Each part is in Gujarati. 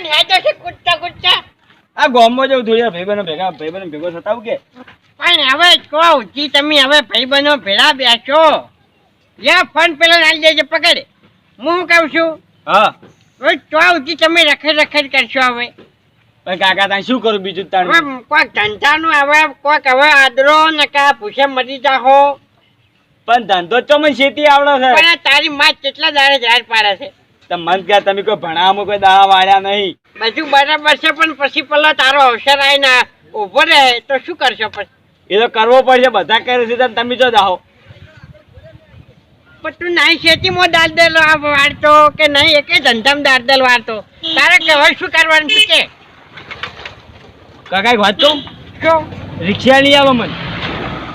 પણ હેડો છે કૂદતા કૂદતા. આ ગામમાં જવું થોડી ભાઈબંધો ભેગા ભાઈબંધો ભેગો થતા કે? પણ હવે કહો જી તમે હવે ભાઈબંધો ભેળા બેસો. યા ફોન પેલા નાખી દેજે પકડ. હું શું કહું છું? હા. હવે તો તમે રખડ રખડ કરશો હવે. પણ કાકા તાણ શું કરું બીજું હવે કોઈક ધંધાનું હવે કોઈક હવે આદરો નકા ભૂસે મરી જાહો. પણ ધંધો તો ચોમન શેતી આવડો છે. પણ તારી માં કેટલા દાડે જાહેર પાડે છે. મન કે તમે કોઈ ભણાવવામાં કોઈ દાવા વાળ્યા નહીં. બધું બરાબર છે પણ પછી પેલો તારો અવસર આવી ના ઊભો રહે તો શું કરશો પછી? એ તો કરવો પડશે બધા કરે છે તમે જો દાહો પણ તું નહીં ખેતીમાં દાદલ વાળતો કે નહીં? એકે ધંધામાં દાદલ વાળતો. તારે કહેવાય શું કરવાનું છે? કે કાકા એક વાત કહું? શું? રિક્ષા નહીં આવે મને.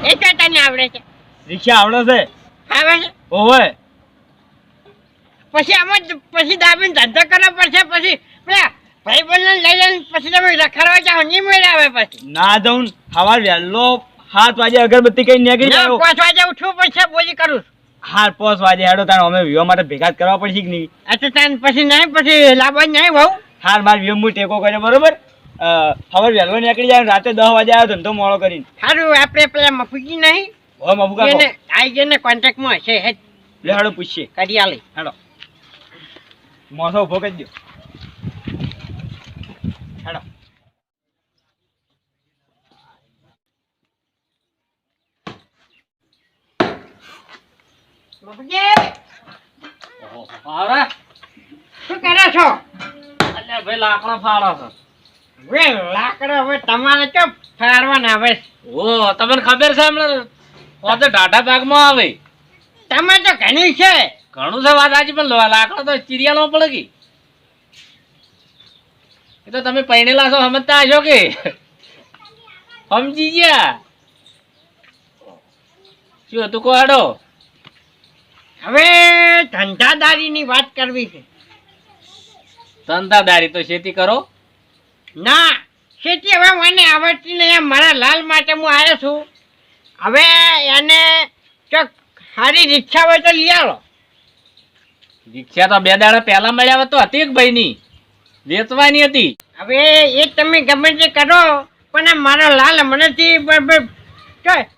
એ તો તને આવડે છે. રિક્ષા આવડે છે? આવે છે? ઓવે પછી આમાં જ- પછી દાબીને ધંધો કરવો પડશે પછી પેલા ભાઈ બંધ લઈ લઈને પછી તમે રખડવા જાઓ નહીં મેળવે પછી. ના જાઉં સવાર વહેલો સાત વાગે અગરબત્તી કઈ નીકળી જાય પાંચ વાગે ઉઠવું પડશે બોલી કરું હા પોસ વાગે હેડો તાર અમે વિવાહ માટે ભેગા જ કરવા પડશે કે નહીં? અચ્છા તાન પછી નહીં પછી લાવવા નહીં બહુ હાર માર વિવાહ હું ટેકો કર્યો બરોબર? સવાર વહેલો નીકળી જાય રાતે દસ વાગે આવ્યો ધંધો મોડો કરીને. સારું આપણે પેલા મફુકી નહીં. હવે મફુકા આઈ જઈને કોન્ટેક્ટમાં હશે હેડ. લે હેડો પૂછીએ. કરી આલે હેડો. મોસો ઊભો કરી દો હેડો. શું કરો છો? એટલે ભાઈ લાકડો ફાળો છો. હવે લાકડો હવે તમારે તો ફાડવાના હવે? ઓ તમને ખબર છે હમણાં? ટાટા ભાગમાં આવે. તમે તો ઘણી છે. ઘણું છે વાત આજે પણ લાકડા તો ચીરિયાનો પડે કે? એ તો તમે પૈણેલા છો સમજતા હશો કે? સમજી ગયા? શું હતું કહો હેડો હવે ધંધાદારીની વાત કરવી છે. ધંધાદારી તો ખેતી કરો? ના ખેતી હવે મને આવડતી નહીં મારા લાલ માટે હું આવ્યો છું. હવે એને ચોક સારી રિક્ષા હોય તો લઈ આવો. રિક્ષા તો બે દાડા પહેલા મળ્યા તો હતી ભાઈ ની વેચવાની હતી. હવે એ તમે ગમે તે કરો પણ આ મારો લાલ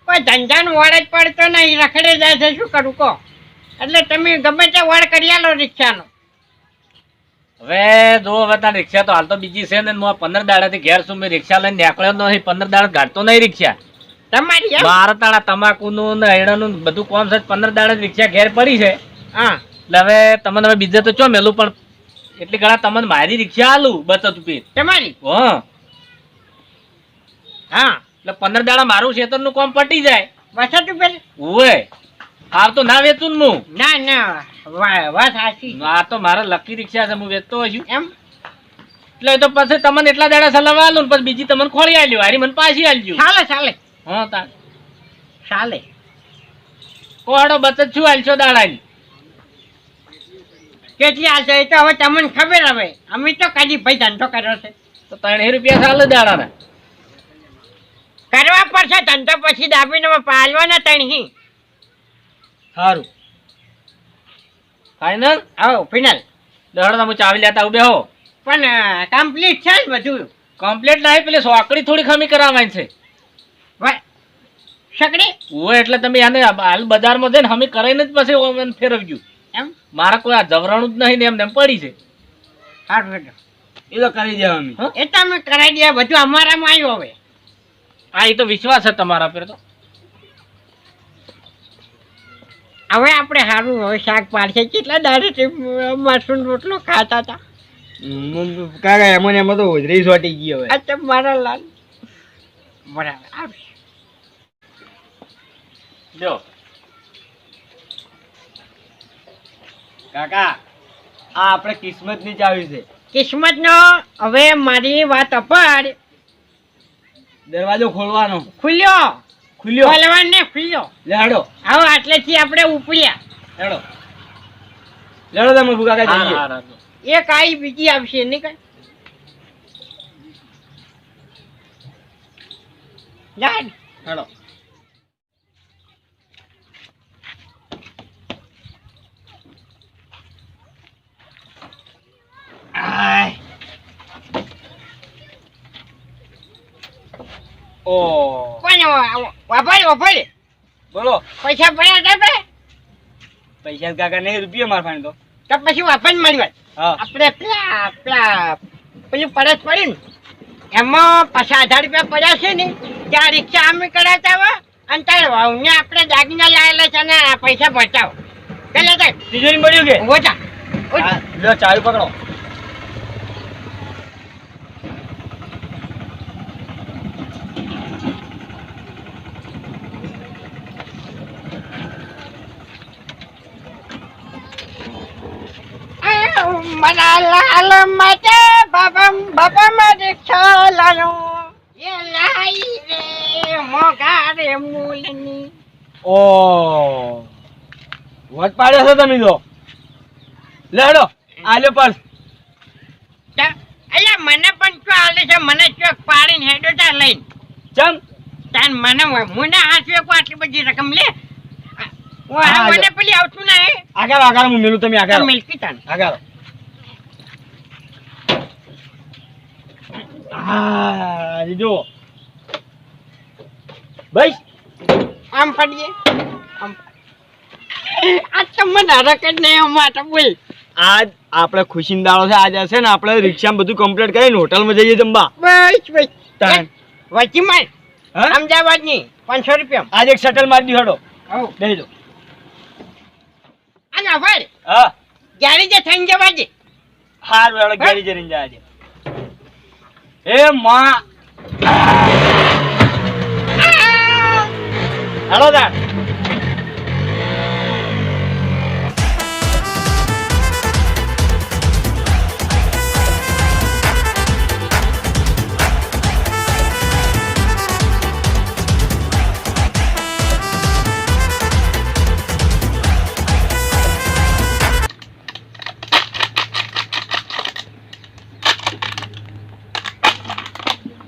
કોઈ ધંધાનું વાળ જ પડતો નહીં રખડે જાય છે શું કરું કહો? એટલે તમે ગમે તે વાળ કરી આલો રિક્ષાનો. હવે જો હવે તાર રિક્ષા તો હાલ તો બીજી છે ને હું પંદર દાડાથી ઘેર છું મેં રિક્ષા લઈને નીકળ્યો નથી નહીં પંદર દાડા ગાડતો નહીં રિક્ષા. તમારી? બાર તાળા તમાકુનું ને હૈણાનું બધું કોમ છે પંદર દાડા રિક્ષા ઘેર પડી છે. હા. એટલે હવે તમને હવે બીજે તો ચો મેલું પણ એટલી ઘણા તમને મારી રિક્ષા આલું બચત રૂપિયે તમારી હા. હા. એટલે પંદર દાડા મારું ખેતરનું કામ પટી જાય. બચત ઉપર ઓવે હાર તો ના વેચું ને હું ના ના. વાત સાચી. આ તો મારા લકી રિક્ષા છે હું વેચતો હશું એમ? એટલે તો પછી તમને એટલા દાડા સલાહ આલું ને પછી બીજી તમને ખોળી આલ્યો. હારી મને પાછી આલજો. ચાલે ચાલે. હા તાલે ચાલે. કોડો બચત શું આલશો દાડાની? કેટલી હાલ એ તો હવે તમને ખબર હવે. અમે તો કદી ભાઈ ધંધો કર્યો છે. તો ત્રણેય રૂપિયા ચાલે દાડાના. કરવા પડશે ધંધો પછી દાબીને પાલવાના તણી સારું ફાઈનલ આવો ફાઈનલ દહડો હું ચાવી લેતા ઉભે હો. પણ કમ્પ્લીટ છે ને બધું. કમ્પ્લીટ નહીં પેલી સોકડી થોડી ખમી કરાવવાની છે. સકડી ઓ એટલે તમે આને હાલ બજારમાં જઈને હમી કરાવીને જ પછી ઓમ ફેરવજો. એમ? મારા કોઈ આ જવરાણું જ નહીં ને એમને એમ પડી છે. સારું હેડો. એ તો કરી દેવા અમે? એ તો અમે કરાવી દે બધું અમારામાં આવ્યું હવે. હા એ તો વિશ્વાસ છે તમારા પર તો. હવે આપણે સારું હવે શાક પાડશે. કેટલા દાડે માસુન રોટલો ખાતા હતા? કાકા એમાં એમાં તો હોજરી સોટી ગઈ હવે. અચ્છા મારા લાલ. બરાબર આવે જો કાકા આ આપણે કિસ્મતની ચાવી છે. કિસ્મતનો? હવે મારી વાત અપાડ દરવાજો ખોલવાનો. ખુલ્યો. ખુલ્યો. ખોલવાને ખુલ્યો. લેડો આવો આટલેથી આપણે ઉપડ્યા. લેડો લેડો તમે ભૂકા કાકા જઈએ. એક આઈ બીજી આવશે ને કઈ? લાડ હેડો આય ઓ. કોને વાપરે વાપરે બોલો. પૈસા પડ્યા હતા આપણે પૈસા કાકા નહીં રૂપિયા માર ફાઈન તો. તો પછી વાપર મળી વાત આપણે પેલા પેલા પેલું પરત પડી ને. એમાં પાછા હજાર રૂપિયા પડ્યા છે ને ત્યાં રિક્ષા અમે કરાવતા હોય અને તારે વાવને આપણે દાગીના લાયેલા છે ને પૈસા બચાવો પેલા તો તિજોરી મળ્યું કે? થા. ઉઠ. ચાવી પકડો આ મારા લાલ માટે બાબા બાબા માં એ લાઈ રે મોગારે મૂલની. ઓ. વટ પાડ્યો છો તમે તો લેડો આલે પર અલ્યા મને પણ ચો આલે છે મને ચોક પાડીને હેડો તા લઈને. ચમ. તાન મને મને હાથવે કો આટલી બધી રકમ લે. ઓ આ મને. પેલી આવતું ના હે. આગળ આગળ હું મેલું તમે આગળ મિલકી તાન. આગળ હા એ ભાઈ. આમ પડીએ આમ આ તમને મને હરક જ નહીં અમાર બોલ. આજ આપણે ખુશીન દાડો છે આજ હશે ને આપણે રિક્ષામાં બધું કમ્પ્લીટ કરીને હોટલમાં જઈએ જમવા. બસ બસ. તાન. વચ્ચે માર. હા? અમદાવાદની પાંચસો રૂપિયા આજે એક શટલ મારી દીધો દઈ દો આ ના ભાઈ હા. જ્યારે જે થઈને જવા દે. હાર વેળો ઘેરી જવા જાજે એ માં. હેલો તાર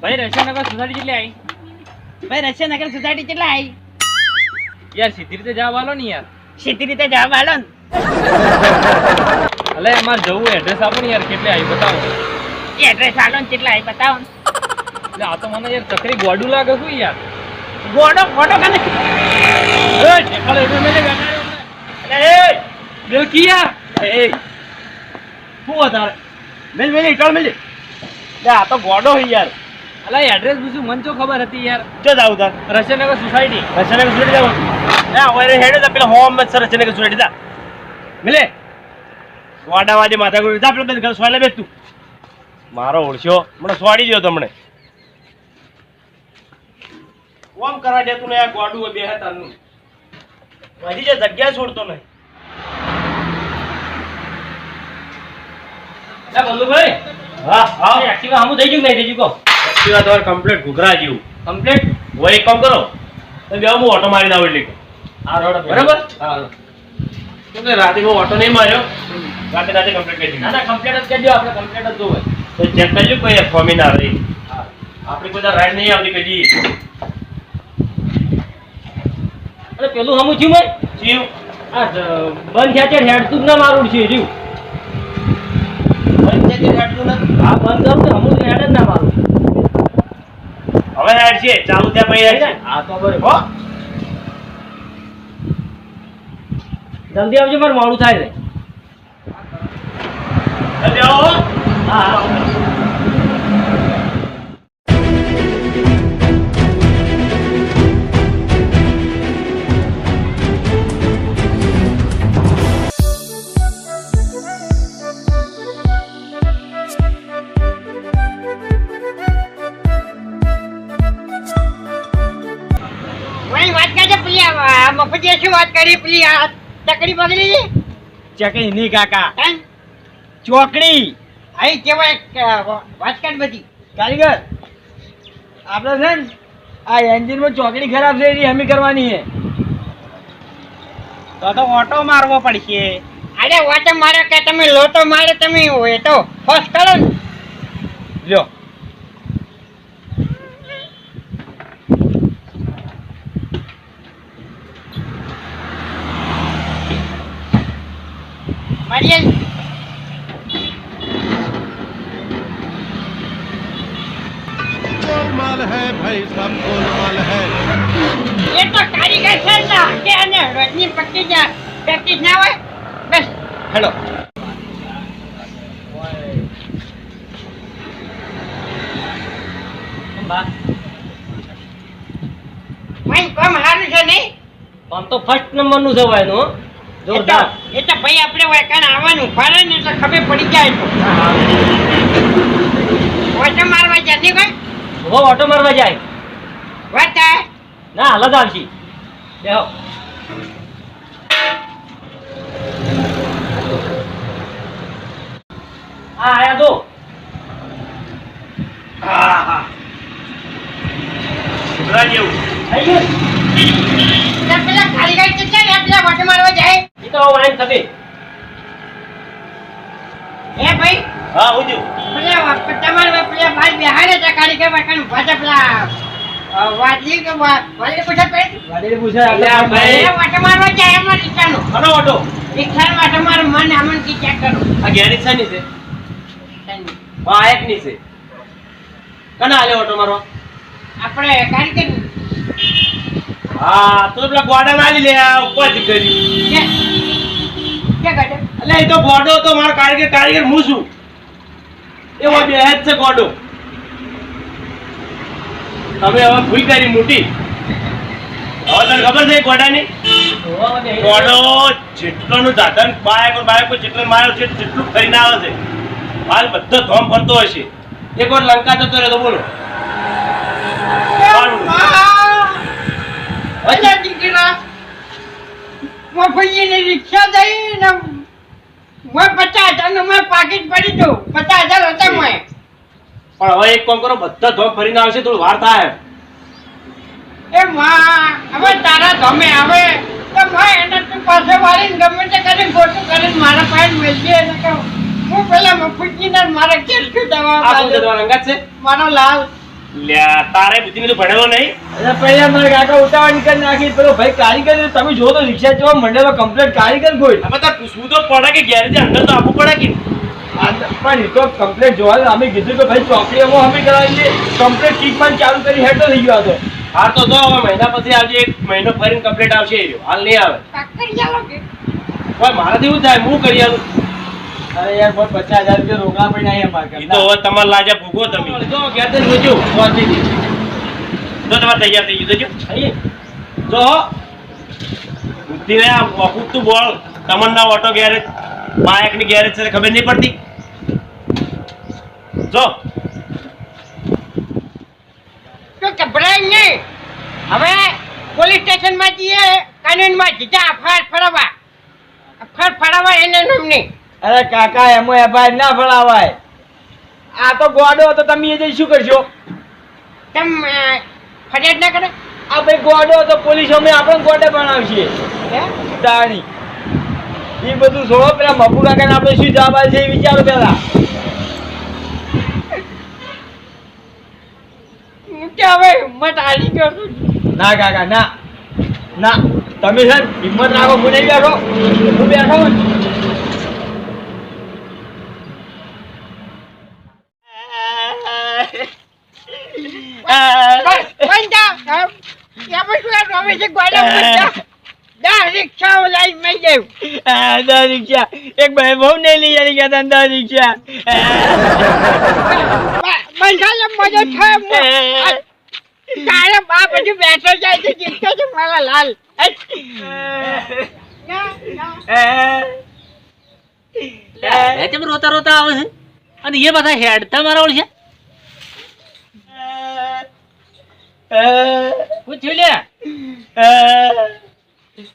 ભાઈ રશિયાનગર સોસાયટી કેટલી આવી ભાઈ રશિયન નગર સોસાયટી કેટલા આવી યાર સીધી રીતે જવા વાલો ને યાર. સીધી રીતે જવાબ આલો ને. અલે અમારે જવું એડ્રેસ આપો ને યાર કેટલે આવી બતાવો. એડ્રેસ આલો ને કેટલા આવી બતાવો એટલે આ તો મને યાર ચકરી ગોડું લાગે શું યાર? ગોડો ગોડો કને એ ઠેકાડો એટલે મેલે બેઠા એ. દેલકી યાર એ શું વધારે? મેલ મેલ ઇટળ મેલ. આ તો ગોડો હી યાર. અલા એડ્રેસ પૂછ્યું મને તો ખબર હતી યાર. જો જાવ તાર? રશનગર સોસાયટી રશનગર સોસાયટી જાવ? એ ઓરે હેડે તા પેલા હોમ બસ રશનગર સોસાયટી જા. મિલે. વાડા વાજે માથા ગુડી જા પેલા ઘર સોયલે બેસ તું મારો ઓળશો. મને સોડી દ્યો તમને ઓમ કરવા દે તું ને આ ગોડું બે તારનું. હજી જે જગ્યા છોડતો નહીં. એ બોલુભાઈ હા હા. એક્ટિવા હમું થઈ ગયું નહીં થઈ ગયું એક્ટિવા તમારે કમ્પ્લીટ ઘૂઘરા જેવું કમ્પ્લીટ હોય એક કામ કરો. તમે બે હું ઓટો મારી દઉં એટલે. આ રોડ બરાબર? હા રાતે હું ઓટો નહીં માર્યો? રાતે રાતે કમ્પ્લીટ કરી ના ના કમ્પ્લીટ જ કરજો આપણે કમ્પ્લીટ જ જોવે. તો ચેક કરજો કોઈ ફોમી ના રહી. આપણી કોઈ રાઈડ નહીં આવતી કદી અરે પેલું હમું થયું ભાઈ? જીવ આ બંધ થયા છે હેડતું જ ના મારું છે હા બંધ કરું હમું હેડ જ ના મારું. હવે હેડ છે ચાલુ ત્યાં પડી હેડ છે. હા તો બરાબર. હો. જલ્દી આવજો મારે મોડું થાય છે. જલ્દી આવો હો. પેલી આ ચકડી બગડી છે નહીં કાકા. ચોકડી. અહીં કેવાય કર બધી. કારીગર આપણે છે ને આ એન્જિનમાં ચોકડી ખરાબ છે એની હમી કરવાની છે. તો તો ઓટો મારવો પડશે. અરે ઓટો મારે કે તમે લોટો તો મારે તમે હોય તો ફર્સ્ટ કરો ને. લ્યો. મારી All my गोलमाल है भाई सब गोलमाल है એ તો કારીગર છે ને કે અને રોજની પટ્ટી જ પ્રેક્ટિસ ના હોય બસ હેલો મારી કામ સારું છે નહીં આમ તો ફર્સ્ટ નંબર નું જવાય એ તો ભાઈ આપણે વાયકાને આવવાનું. ફરે ને તો ખબર પડી જાય તો. ઓટો મારવા જતી ભાઈ? હો ઓટો મારવા જાય. વાત ના હાલ જ આવશી બેહો. હા આયા તો હા હા. છોકરા જેવું થઈ ગયું? ત્યાં પેલા કારીગર કેટલા ને પેલા ઓટો મારવા જાય. તો વાઈન તમે એ ભાઈ? હા જેવું પેલા તમારે પેલા બાર બિહારે પેલા અ, કે પૂછા પૂછે એટલે ભાઈ- પેલા મારવા જાય એમાં રિક્ષાનો આનો ઓટો રિક્ષાનો ઓટો મારો મન આમન કી ચેક કરો. આ ગેરેજ છે છે? હા એક ની છે. કના આલે ઓટો મારો આપણે કારીગર હા તો પેલા ગોડા મારી લે આ જ કરી. કે કે ગાડે એટલે એ તો ગોડો તો મારો કારીગર કારીગર હું છું. એવો બે જ છે ગોડો. તમે હવે ભૂલ કરી મોટી. હવે તને ખબર છે ગોડાની? ગોડો જેટલોનું સાધન બાયક બાયકો જેટલો માર્યો છે જેટલું ફરીને આવે છે. હાલ બધો ધોમ ફરતો હશે એક વાર લંકા જતો રહે તો બોલો અચ્છા દીકરા મફઈની રિક્ષા દઈ ને મેં પચાસ હજારનું મેં પાકીટ પડી દઉં પચાસ હજાર હતા મેં પણ હવે એક કામ કરો બધા ધોમ ફરીને આવશે થોડું વાર થાય. એ માં હવે તારા ગમે હવે તો મેં એને તું પાસે વાળીને ગમે તે કરીને ગોટું કરીને મારા પાસે મેળવીએ એને કહું હું પેલા મફુજીને મારા ઘેર શું દવા મારો લાલ તારે બુદ્ધિ તો ભણેલો નહીં? અરે પહેલા મારા કાકા ઉતાવળ કરી નાખી પેલો ભાઈ કારીગર તમે જો તો રિક્ષા જોવા મંડળમાં કમ્પ્લેટ કારીગર કોઈ. હવે તાર પૂછવું તો પડે કે ગેરેજ અંદર તો આપવું પડે કે? પણ એ તો કમ્પ્લેટ જોવા અમે કીધું કે ભાઈ ચોકડીઓમાં અમે કરાવીએ કમ્પ્લેટ ટ્રીટમેન્ટ ચાલુ કરી હેઠો થઈ ગયો હતો હા તો જો હવે મહિના પછી આવજે એક મહિનો ફરીને કમ્પ્લેટ આવશે હાલ નહીં આવે. મારાથી એવું થાય? હું કરી આલું? અરે યાર પચાસ હજાર રૂપિયા રોકડા પડી નહીં અમારે તો હવે તમારે લાજા ભૂગો તમે. જો ઘેર જઈને જોજો. પહોંચી ગઈ. જો તમારે તૈયાર થઈ ગયું જોજો. બોલ. તમન્ના ઓટો ગેરેજ બાયકની ગેરેજ છે ખબર નહીં પડતી. જો. તો ગભરાય નહીં? હવે પોલીસ સ્ટેશનમાં જઈએ કાનૂનમાં જીતા ફાર ફરાવા. ફાર ફરાવા એને નામ નહીં અરે કાકા એમાં એફઆઈઆર ના ફળાવાય આ તો ગોડો હતો તમે એ જઈ શું કરશો? તમ ફરિયાદ ના કરે? આ ભાઈ ગોડો હતો પોલીસ અમે આપણને ગોડે બનાવશે? તાણી એ બધું છોડો પેલા મપુ કાકાને આપણે શું જવાબ આવે છે એ વિચારો પેલા. કે હવે હિંમત હારી ગયો ના કાકા ના. ના. તમે છે હિંમત રાખો હું નહીં બેઠો. હું બેઠો હોઉં ને. બસ, બંધ થા. હા. એમાં શું આ રમે છે બંધ થા. રિક્ષાઓ લાઈને મેં જવું. આ દા રિક્ષા એક ભાઈ બહુ નહીં લઈ જઈ ગયા હતા દા રિક્ષા બ- બંધ થા, એટલે થાય તારા બાપ હજુ બેઠો જાય છે જીતતો છે મારા લાલ. કેમ રોતા રોતા આવે છે અને એ બધા હેડતા મારા ઓળ છે પૂછ્યું લે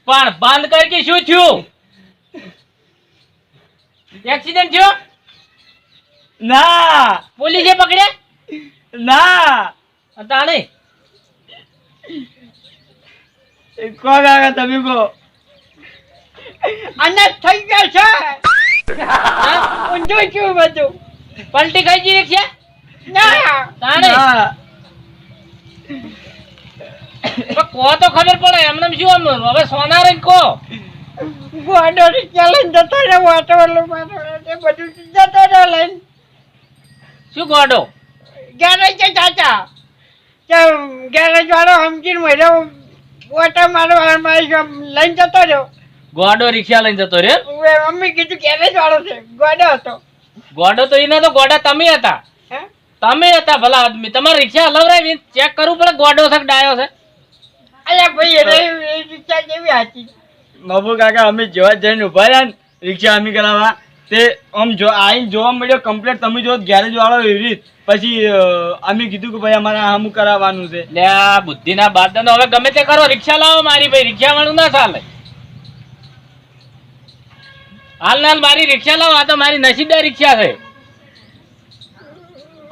પણ બંધ કર કે શું થયું? એક્સિડન્ટ થયો? ના. પોલીસે પકડ્યા? ના. તાણે કોણ આવે તમે કહો? અને થઈ ગયા છે. ઊંધું છું બધું. પલટી ખાઈ ગઈ છે? ના. તાણે. કહો તો ખબર પડે એમને શું આમ હવે સોના જ કહો ગોડો લઈને જતો રહે વાટો એ બધું જતો રહ્યો લઈને. શું ગોડો? ઘેરે છે ચાચા. કે ગેરેજ વાળો સમજીને મળ્યો ઓટો મારો મારી લઈને જતો રહ્યો. ગોડો રિક્ષા લઈને જતો રહ્યો મમ્મી કીધું ગેરેજ વાળો છે. ગોડો હતો. ગોડો તો એને તો ગોડા તમે હતા. તમે હતા ભલા આદમી. તમારે રિક્ષા હલવરાવી ચેક કરવું પડે ગોડો છે ડાયો છે? અલ્યા ભાઈ એટલે એ રિક્ષા જેવી હતી બાબુ કાકા અમે જેવા જઈને ઊભા રહ્યા ને રિક્ષા અમે કરાવવા તે આમ જો આઈને જોવા મળ્યો કમ્પ્લેટ તમે જો ગેરેજ વાળો એવી રીત. પછી અમે કીધું કે ભાઈ અમારે આમ કરાવવાનું છે. લે આ બુદ્ધિના બાદનો હવે ગમે તે કરો રિક્ષા લાવો મારી ભાઈ રિક્ષા વાળું ના ચાલે. હાલ નાલ મારી રિક્ષા લાવો આ તો મારી નસીબદાર રિક્ષા છે.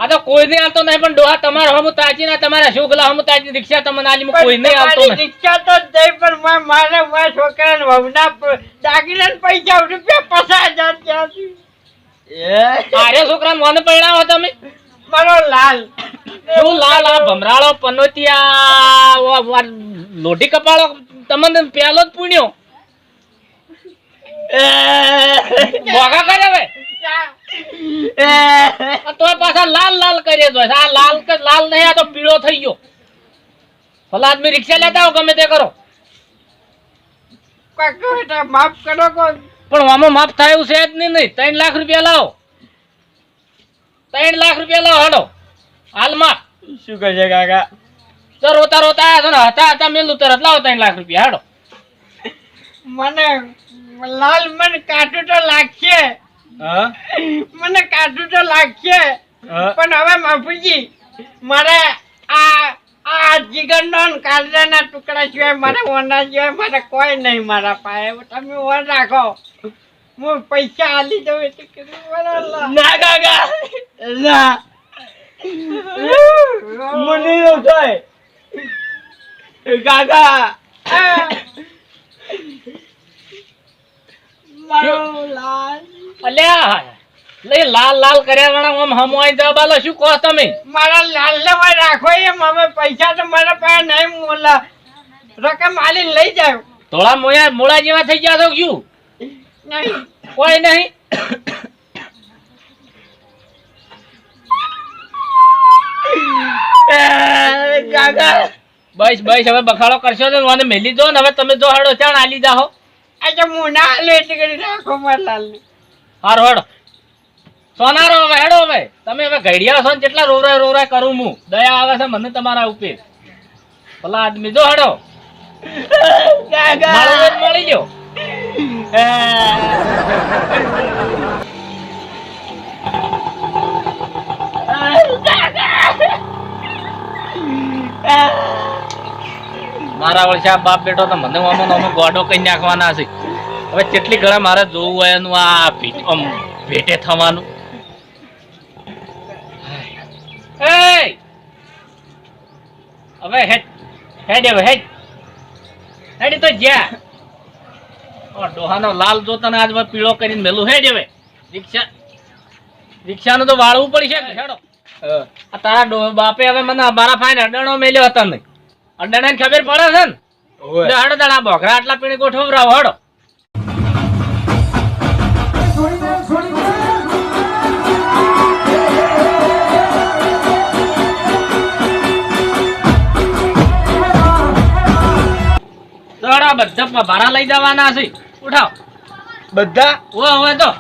આ તો કોઈ નહીં આવતો નહીં પણ ડોહા તમારે હમ તાજી ના તમારા શોગલા હમ તાજી રિક્ષા તમને આલી કોઈ નહીં આવતો નહીં. રિક્ષા તો જઈ પણ મારા મારા છોકરાને વહુના દાગીના પૈસા રૂપિયા પચાસ હજાર ત્યાંથી. એ? આરે છોકરા મને પરણાવો તમે. મારો લાલ. શું લાલ? આ ભમરાળો પનોતિયા લોઢી કપાળો તમને પેલો જ પૂણ્યો. મોગા કરે હવે. તોય પાછા લાલ લાલ કરીએ તો આ લાલ કે લાલ નહીં આ તો પીળો થઈ ગયો. ભલા આદમી રિક્ષા લેતા આવો ગમે તે કરો. માફ કરો પણ આમાં માફ થાય એવું છે જ નહીં નહીં. ત્રણ લાખ રૂપિયા લાવો. ત્રણ લાખ રૂપિયા લાવો હાડો હાલમાં. શું કહે છે કાકા? તો રોતા રોતા આવ્યા છો ને હતા હતા મેલું તરત. લાવો ત્રણ લાખ રૂપિયા હાડો મને લાલ મને કાઢું તો લાગશે. મને કાઢું તો લાગશે. પણ હવે માફીજી મારે આ આ જીગરનો ને કાળજાના ટુકડા સિવાય મારે ઓના સિવાય મારે કોઈ નહીં મારા પાસે. તમે ઓન રાખો. હું પૈસા આલી દઉં એટલે કીધું ના કાકા ના. મને નો થાય. કાકા અલ્યા લઈ લાલ. લાલ કર્યા વાળા આમ હમો આઈ જવાબ આલો શું કહો તમે? મારા લાલ લેવા રાખો એમ હવે પૈસા તો મારા પાસે નહીં મોલા. રકમ આલી લઈ જાવ થોડા મોયા મોળા જેવા થઈ ગયા છો શું નહીં. કોઈ નહીં? બસ બસ હવે બખાડો કરશો તો મને મેલી દો ને હવે તમે જો હડો ચાણ આલી જાહો આજે હું ના એટલે કરી રાખો મારા હારો હેડો. સોનારો હવે હેડો હવે. તમે હવે ઘડિયા છો ને કેટલા રોવરાય રોવરાય કરું હું દયા આવે છે મને તમારા ઉપર. ભલા આદમી જો હેડો. મળી ગયો. મારા વળશે બાપ બેઠો તો મને આમાં અમે ગોડો કઈ નાખવાના છે. હવે કેટલી ઘણા મારે જોવું હોય એનું આ આમ ભેટે થવાનું! હવે હેડ હેડ હવે હેડ. હેડ તો જ્યાં. ડોહાનો લાલ જો તને આજ પીળો કરીને મેલું. હેડ હવે. રિક્ષા રિક્ષાનું તો વાળવું પડશે હેડો. આ તારા બાપે હવે મને મારા ફાઈન અડાણો મેલ્યો હતા નહીં અડાણાની ખબર પડે છે ને? હડો તારા બોકરા આટલા પીણી ગોઠવરાવો હડો. તો હડો બધા ભારા લઈ જવાના છે. ઉઠાવ. બધા? ઓ હવે તો.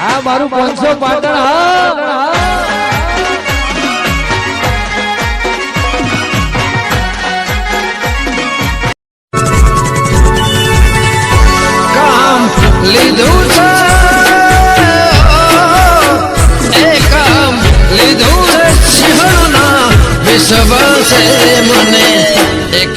હા મારું પાંચસો પાટણ હા. લીધું છે. એ કામ લીધું છે. સિંહણના વિશ્વાસે મને એક